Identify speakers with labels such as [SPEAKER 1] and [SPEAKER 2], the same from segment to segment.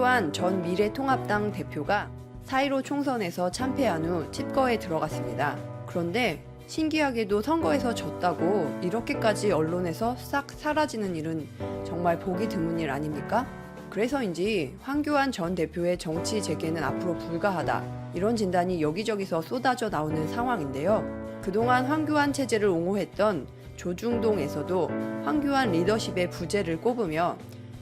[SPEAKER 1] 황교안 전 미래통합당 대표가 4.15 총선에서 참패한 후 칩거에 들어갔습니다. 그런데 신기하게도 선거에서 졌다고 이렇게까지 언론에서 싹 사라지는 일은 정말 보기 드문 일 아닙니까? 그래서인지 황교안 전 대표의 정치 재개는 앞으로 불가하다. 이런 진단이 여기저기서 쏟아져 나오는 상황인데요. 그동안 황교안 체제를 옹호했던 조중동에서도 황교안 리더십의 부재를 꼽으며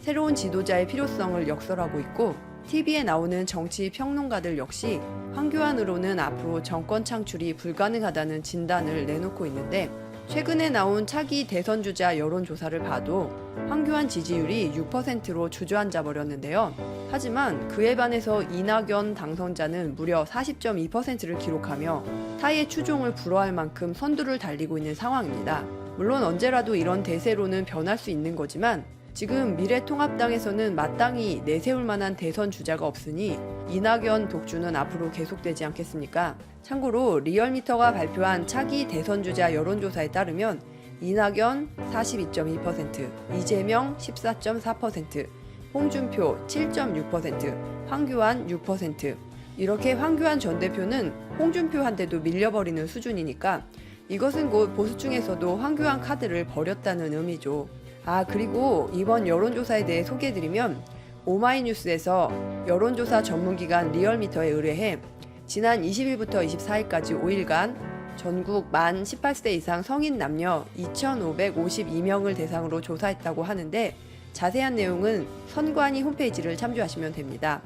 [SPEAKER 1] 새로운 지도자의 필요성을 역설하고 있고 TV에 나오는 정치 평론가들 역시 황교안으로는 앞으로 정권 창출이 불가능하다는 진단을 내놓고 있는데 최근에 나온 차기 대선 주자 여론조사를 봐도 황교안 지지율이 6%로 주저앉아 버렸는데요. 하지만 그에 반해서 이낙연 당선자는 무려 40.2%를 기록하며 타의 추종을 불허할 만큼 선두를 달리고 있는 상황입니다. 물론 언제라도 이런 대세로는 변할 수 있는 거지만 지금 미래통합당에서는 마땅히 내세울 만한 대선 주자가 없으니 이낙연 독주는 앞으로 계속되지 않겠습니까? 참고로 리얼미터가 발표한 차기 대선 주자 여론조사에 따르면 이낙연 42.2%, 이재명 14.4%, 홍준표 7.6%, 황교안 6%. 이렇게 황교안 전 대표는 홍준표한테도 밀려버리는 수준이니까 이것은 곧 보수층에서도 황교안 카드를 버렸다는 의미죠. 아, 그리고 이번 여론조사에 대해 소개해드리면 오마이뉴스에서 여론조사 전문기관 리얼미터에 의뢰해 지난 20일부터 24일까지 5일간 전국 만 18세 이상 성인 남녀 2,552명을 대상으로 조사했다고 하는데 자세한 내용은 선관위 홈페이지를 참조하시면 됩니다.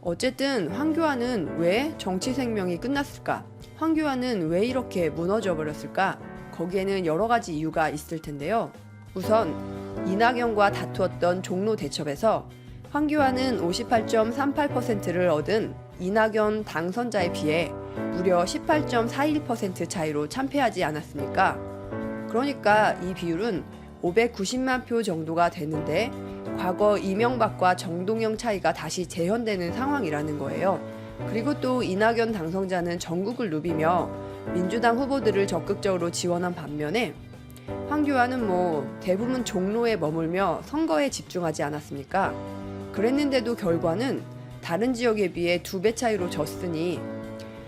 [SPEAKER 1] 어쨌든 황교안은 왜 정치 생명이 끝났을까? 황교안은 왜 이렇게 무너져 버렸을까? 거기에는 여러 가지 이유가 있을 텐데요. 우선 이낙연과 다투었던 종로 대첩에서 황교안은 58.38%를 얻은 이낙연 당선자에 비해 무려 18.41% 차이로 참패하지 않았습니까? 그러니까 이 비율은 590만 표 정도가 되는데 과거 이명박과 정동영 차이가 다시 재현되는 상황이라는 거예요. 그리고 또 이낙연 당선자는 전국을 누비며 민주당 후보들을 적극적으로 지원한 반면에 황교안은 뭐 대부분 종로에 머물며 선거에 집중하지 않았습니까? 그랬는데도 결과는 다른 지역에 비해 두 배 차이로 졌으니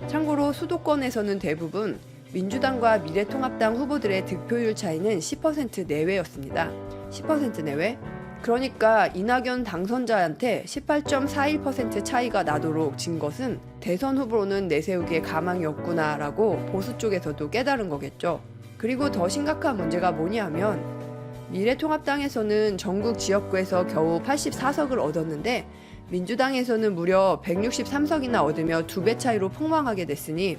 [SPEAKER 1] 참고로 수도권에서는 대부분 민주당과 미래통합당 후보들의 득표율 차이는 10% 내외였습니다. 10% 내외? 그러니까 이낙연 당선자한테 18.41% 차이가 나도록 진 것은 대선 후보로는 내세우기에 가망이 없구나라고 보수 쪽에서도 깨달은 거겠죠. 그리고 더 심각한 문제가 뭐냐면 미래통합당에서는 전국 지역구에서 겨우 84석을 얻었는데 민주당에서는 무려 163석이나 얻으며 두 배 차이로 폭망하게 됐으니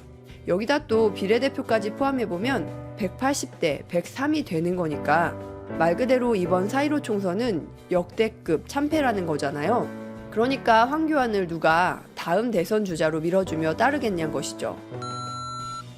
[SPEAKER 1] 여기다 또 비례대표까지 포함해보면 180대 103이 되는 거니까 말 그대로 이번 4.15 총선은 역대급 참패라는 거잖아요. 그러니까 황교안을 누가 다음 대선 주자로 밀어주며 따르겠냐는 것이죠.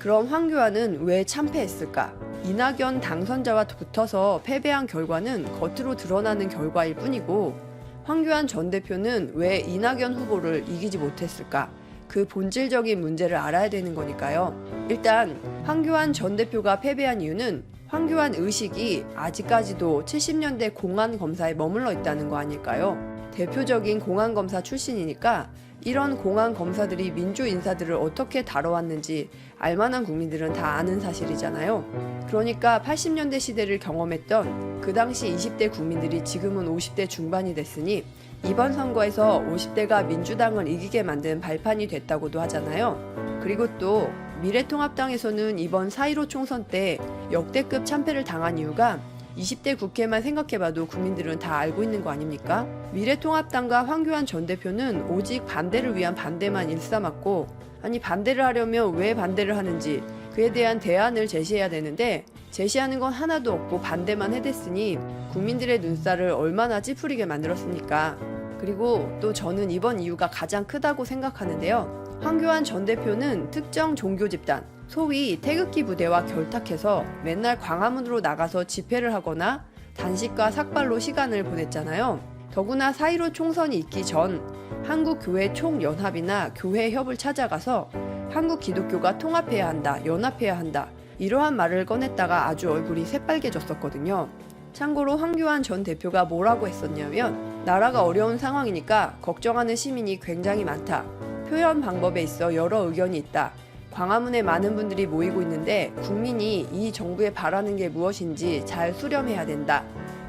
[SPEAKER 1] 그럼 황교안은 왜 참패했을까? 이낙연 당선자와 붙어서 패배한 결과는 겉으로 드러나는 결과일 뿐이고 황교안 전 대표는 왜 이낙연 후보를 이기지 못했을까? 그 본질적인 문제를 알아야 되는 거니까요. 일단 황교안 전 대표가 패배한 이유는 황교안 의식이 아직까지도 70년대 공안 검사에 머물러 있다는 거 아닐까요? 대표적인 공안 검사 출신이니까 이런 공안 검사들이 민주 인사들을 어떻게 다뤄왔는지 알만한 국민들은 다 아는 사실이잖아요. 그러니까 80년대 시대를 경험했던 그 당시 20대 국민들이 지금은 50대 중반이 됐으니 이번 선거에서 50대가 민주당을 이기게 만든 발판이 됐다고도 하잖아요. 그리고 또 미래통합당에서는 이번 4.15 총선 때 역대급 참패를 당한 이유가 20대 국회만 생각해봐도 국민들은 다 알고 있는 거 아닙니까? 미래통합당과 황교안 전 대표는 오직 반대를 위한 반대만 일삼았고, 아니, 반대를 하려면 왜 반대를 하는지 그에 대한 대안을 제시해야 되는데, 제시하는 건 하나도 없고 반대만 해댔으니 국민들의 눈살을 얼마나 찌푸리게 만들었습니까? 그리고 또 저는 이번 이유가 가장 크다고 생각하는데요. 황교안 전 대표는 특정 종교 집단, 소위 태극기 부대와 결탁해서 맨날 광화문으로 나가서 집회를 하거나 단식과 삭발로 시간을 보냈잖아요. 더구나 4.15 총선이 있기 전 한국교회 총연합이나 교회협을 찾아가서 한국 기독교가 통합해야 한다, 연합해야 한다, 이러한 말을 꺼냈다가 아주 얼굴이 새빨개졌었거든요. 참고로 황교안 전 대표가 뭐라고 했었냐면 나라가 어려운 상황이니까 걱정하는 시민이 굉장히 많다. 표현 방법에 있어 여러 의견이 있다. 광화문에 많은 분들이 모이고 있는데 국민이 이 정부에 바라는 게 무엇인지 잘 수렴해야 된다.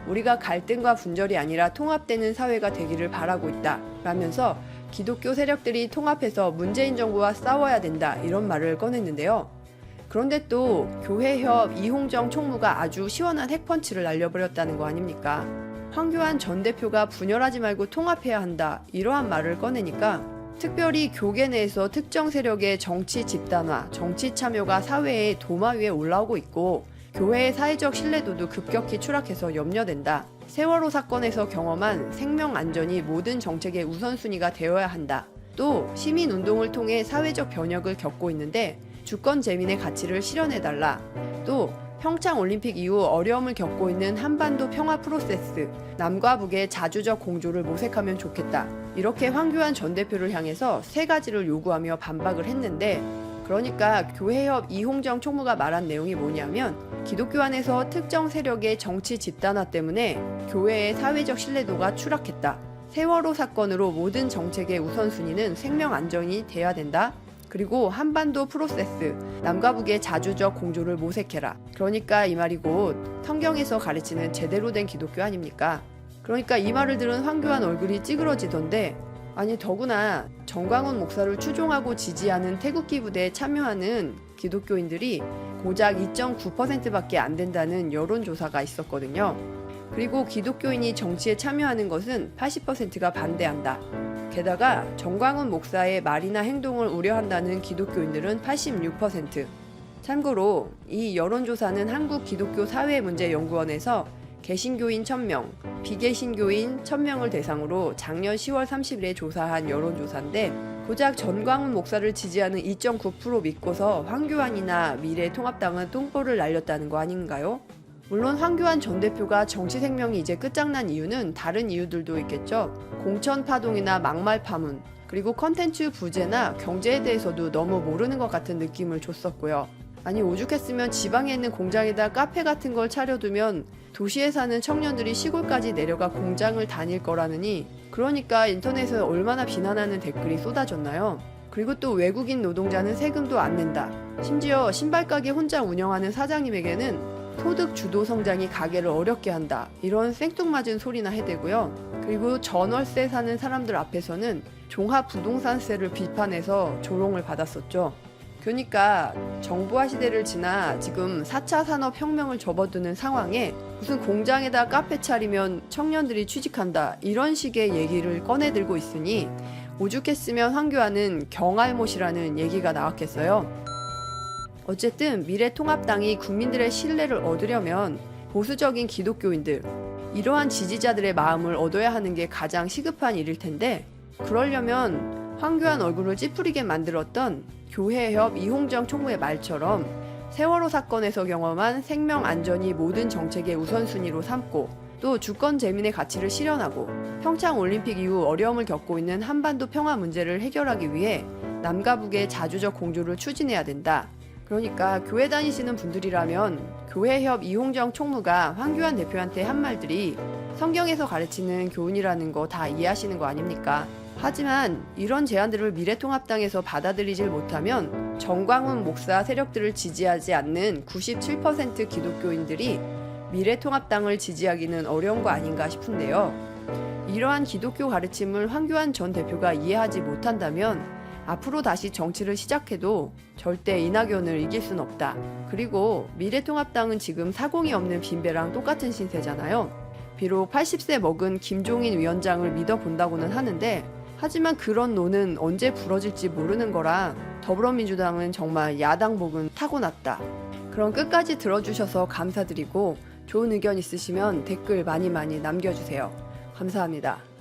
[SPEAKER 1] 우리가 갈등과 분절이 아니라 통합되는 사회가 되기를 바라고 있다. 라면서 기독교 세력들이 통합해서 문재인 정부와 싸워야 된다. 이런 말을 꺼냈는데요. 그런데 또 교회협 이홍정 총무가 아주 시원한 핵펀치를 날려버렸다는 거 아닙니까? 황교안 전 대표가 분열하지 말고 통합해야 한다. 이러한 말을 꺼내니까 특별히 교계 내에서 특정 세력의 정치 집단화, 정치 참여가 사회의 도마 위에 올라오고 있고 교회의 사회적 신뢰도도 급격히 추락해서 염려된다. 세월호 사건에서 경험한 생명 안전이 모든 정책의 우선순위가 되어야 한다. 또 시민 운동을 통해 사회적 변혁을 겪고 있는데 주권 재민의 가치를 실현해달라. 또 평창 올림픽 이후 어려움을 겪고 있는 한반도 평화 프로세스, 남과 북의 자주적 공조를 모색하면 좋겠다. 이렇게 황교안 전 대표를 향해서 세 가지를 요구하며 반박을 했는데 그러니까 교회협 이홍정 총무가 말한 내용이 뭐냐면 기독교 안에서 특정 세력의 정치 집단화 때문에 교회의 사회적 신뢰도가 추락했다. 세월호 사건으로 모든 정책의 우선순위는 생명 안전이 돼야 된다. 그리고 한반도 프로세스, 남과 북의 자주적 공조를 모색해라. 그러니까 이 말이 곧 성경에서 가르치는 제대로 된 기독교 아닙니까? 그러니까 이 말을 들은 황교안 얼굴이 찌그러지던데 아니 더구나 정광훈 목사를 추종하고 지지하는 태극기 부대에 참여하는 기독교인들이 고작 2.9%밖에 안 된다는 여론조사가 있었거든요. 그리고 기독교인이 정치에 참여하는 것은 80%가 반대한다. 게다가 정광훈 목사의 말이나 행동을 우려한다는 기독교인들은 86%. 참고로 이 여론조사는 한국 기독교 사회 문제 연구원에서 개신교인 1000명, 비개신교인 1000명을 대상으로 작년 10월 30일에 조사한 여론조사인데 고작 전광훈 목사를 지지하는 2.9% 믿고서 황교안이나 미래통합당은 똥볼을 날렸다는 거 아닌가요? 물론 황교안 전 대표가 정치 생명이 이제 끝장난 이유는 다른 이유들도 있겠죠. 공천 파동이나 막말 파문, 그리고 컨텐츠 부재나 경제에 대해서도 너무 모르는 것 같은 느낌을 줬었고요. 아니 오죽했으면 지방에 있는 공장에다 카페 같은 걸 차려두면 도시에 사는 청년들이 시골까지 내려가 공장을 다닐 거라느니 그러니까 인터넷에 얼마나 비난하는 댓글이 쏟아졌나요? 그리고 또 외국인 노동자는 세금도 안 낸다. 심지어 신발 가게 혼자 운영하는 사장님에게는 소득 주도 성장이 가게를 어렵게 한다. 이런 생뚱맞은 소리나 해대고요. 그리고 전월세 사는 사람들 앞에서는 종합 부동산세를 비판해서 조롱을 받았었죠. 그러니까 정부화 시대를 지나 지금 4차 산업 혁명을 접어드는 상황에 무슨 공장에다 카페 차리면 청년들이 취직한다 이런 식의 얘기를 꺼내들고 있으니 오죽했으면 황교안은 경알못이라는 얘기가 나왔겠어요. 어쨌든 미래통합당이 국민들의 신뢰를 얻으려면 보수적인 기독교인들, 이러한 지지자들의 마음을 얻어야 하는 게 가장 시급한 일일 텐데, 그러려면 황교안 얼굴을 찌푸리게 만들었던 교회협 이홍정 총무의 말처럼 세월호 사건에서 경험한 생명 안전이 모든 정책의 우선순위로 삼고 또 주권 재민의 가치를 실현하고 평창 올림픽 이후 어려움을 겪고 있는 한반도 평화 문제를 해결하기 위해 남과 북의 자주적 공조를 추진해야 된다. 그러니까 교회 다니시는 분들이라면 교회협 이홍정 총무가 황교안 대표한테 한 말들이 성경에서 가르치는 교훈이라는 거 다 이해하시는 거 아닙니까? 하지만 이런 제안들을 미래통합당에서 받아들이질 못하면 정광훈 목사 세력들을 지지하지 않는 97% 기독교인들이 미래통합당을 지지하기는 어려운 거 아닌가 싶은데요. 이러한 기독교 가르침을 황교안 전 대표가 이해하지 못한다면 앞으로 다시 정치를 시작해도 절대 이낙연을 이길 순 없다. 그리고 미래통합당은 지금 사공이 없는 빈배랑 똑같은 신세잖아요. 비록 80세 먹은 김종인 위원장을 믿어본다고는 하는데 하지만 그런 노는 언제 부러질지 모르는 거라 더불어민주당은 정말 야당복은 타고났다. 그럼 끝까지 들어주셔서 감사드리고 좋은 의견 있으시면 댓글 많이 많이 남겨주세요. 감사합니다.